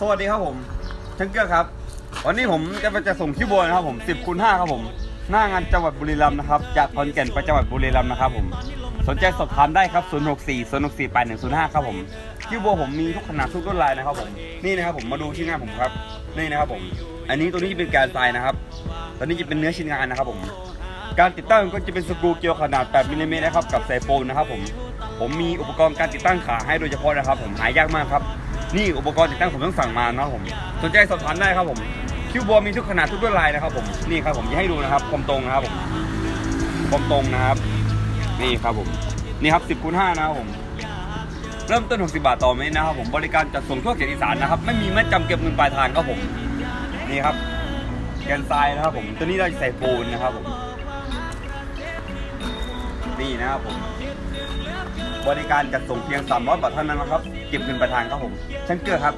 สวัสดีครับผมชังเกือครับ วันนี้ผมจะไปจะส่งคิวโบนะครับผม10คูณ5ครับผม หน้างานจังหวัดบุรีรัมย์นะครับ จากขอนแก่นไปจังหวัดบุรีรัมย์นะครับผม สนใจสอบถามได้ครับ 064 064 8105 ครับผมคิวโบผมมีทุกขนาดทุกรุ่นลายนะครับผม นี่นะครับผมมาดูที่หน้าผมครับ นี่นะครับผม อันนี้ตัวนี้จะเป็นการทรายนะครับตอนนี้จะเป็นเนื้อชิ้นงานนะครับผม การติดตั้งก็จะเป็นสกรูเกลียวขนาด8มิลลิเมตรนะครับกับสายโฟนนะครับผม ผมมีอุปกรณ์การติดตั้งขาให้โดยเฉพาะนะครับ ผมหายากมากครับ นี่อุปกรณ์ติดตั้งผมต้องสั่งมานะครับผมสนใจสอบถามได้ครับผมคิวบอมีทุกขนาดทุกลวดลายนะครับผมนี่ครับผมจะให้ดูนะครับความตรงนะครับผมความตรงนะครับ นี่ครับผมนี่ครับ 10คูณ5นะครับผมเริ่มต้น 60 บาทต่อเมตรนะครับผมบริการจัดส่งทั่วเขตอีสานนะครับ ไม่มีมัดจำเก็บเงินปลายทางครับผม นี่ครับ แกนทรายนะครับผมตัวนี้เราจะใส่ปูนนะครับผม นี่นะครับผม บริการจัดส่งเพียง300บาทเท่านั้นนะครับ เก็บเงินปลายทางครับผม ฉันเกลือครับ